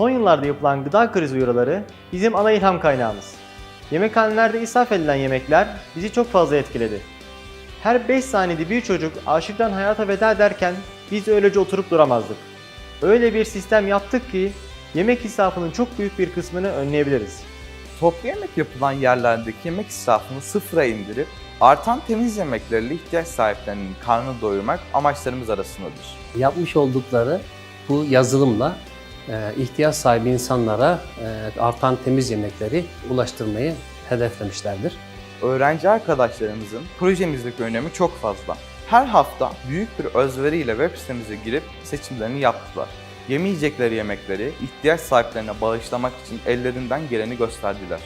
Son yıllarda yapılan gıda krizi uyarıları bizim ana ilham kaynağımız. Yemekhanelerde israf edilen yemekler bizi çok fazla etkiledi. Her 5 saniyede bir çocuk açlıktan hayata veda ederken biz öylece oturup duramazdık. Öyle bir sistem yaptık ki yemek israfının çok büyük bir kısmını önleyebiliriz. Toplu yemek yapılan yerlerdeki yemek israfını sıfıra indirip artan temiz yemeklerle ihtiyaç sahiplerinin karnını doyurmak amaçlarımız arasındadır. Yapmış oldukları bu yazılımla ihtiyaç sahibi insanlara e, artan temiz yemekleri ulaştırmayı hedeflemişlerdir. Öğrenci arkadaşlarımızın projemizdeki önemi çok fazla. Her hafta büyük bir özveriyle web sitemize girip seçimlerini yaptılar. Yemeyecekleri yemekleri ihtiyaç sahiplerine bağışlamak için ellerinden geleni gösterdiler.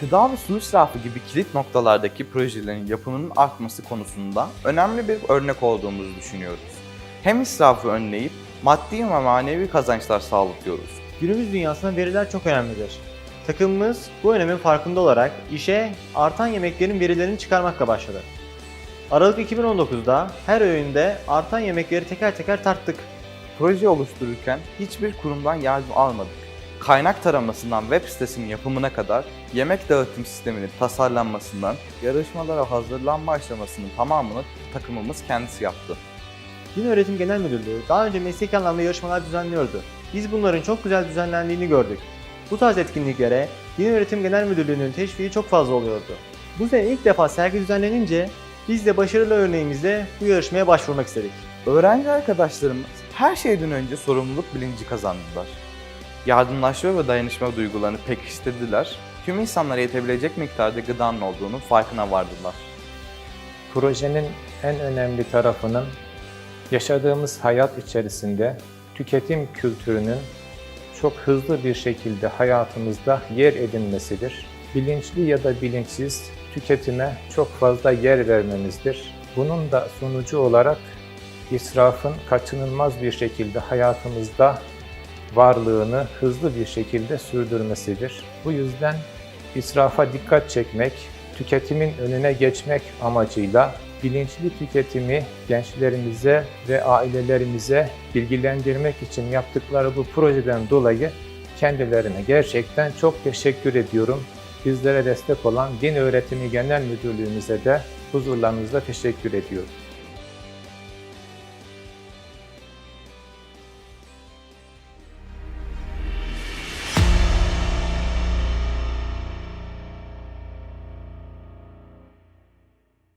Gıda ve su israfı gibi kilit noktalardaki projelerin yapımının artması konusunda önemli bir örnek olduğumuzu düşünüyoruz. Hem israfı önleyip maddi ve manevi kazançlar sağlatıyoruz. Günümüz dünyasında veriler çok önemlidir. Takımımız bu önemin farkında olarak işe artan yemeklerin verilerini çıkarmakla başladı. Aralık 2019'da her öğünde artan yemekleri teker teker tarttık. Proje oluştururken hiçbir kurumdan yardım almadık. Kaynak taramasından web sitesinin yapımına kadar yemek dağıtım sisteminin tasarlanmasından yarışmalara hazırlanma aşamasının tamamını takımımız kendisi yaptı. Din Öğretim Genel Müdürlüğü daha önce mesleki anlamda yarışmalar düzenliyordu. Biz bunların çok güzel düzenlendiğini gördük. Bu tarz etkinliklere Din Öğretim Genel Müdürlüğü'nün teşviği çok fazla oluyordu. Bu sene ilk defa sergi düzenlenince biz de başarılı örneğimizle bu yarışmaya başvurmak istedik. Öğrenci arkadaşlarımız her şeyden önce sorumluluk bilinci kazandılar. Yardımlaşma ve dayanışma duygularını pekiştirdiler. Tüm insanlara yetebilecek miktarda gıdanın olduğunu farkına vardılar. Projenin en önemli tarafının yaşadığımız hayat içerisinde tüketim kültürünün çok hızlı bir şekilde hayatımızda yer edinmesidir. Bilinçli ya da bilinçsiz tüketime çok fazla yer vermemizdir. Bunun da sonucu olarak israfın kaçınılmaz bir şekilde hayatımızda varlığını hızlı bir şekilde sürdürmesidir. Bu yüzden israfa dikkat çekmek, tüketimin önüne geçmek amacıyla bilinçli tüketimi gençlerimize ve ailelerimize bilgilendirmek için yaptıkları bu projeden dolayı kendilerine gerçekten çok teşekkür ediyorum. Bizlere destek olan Din Öğretimi Genel Müdürlüğümüze de huzurlarınızda teşekkür ediyorum.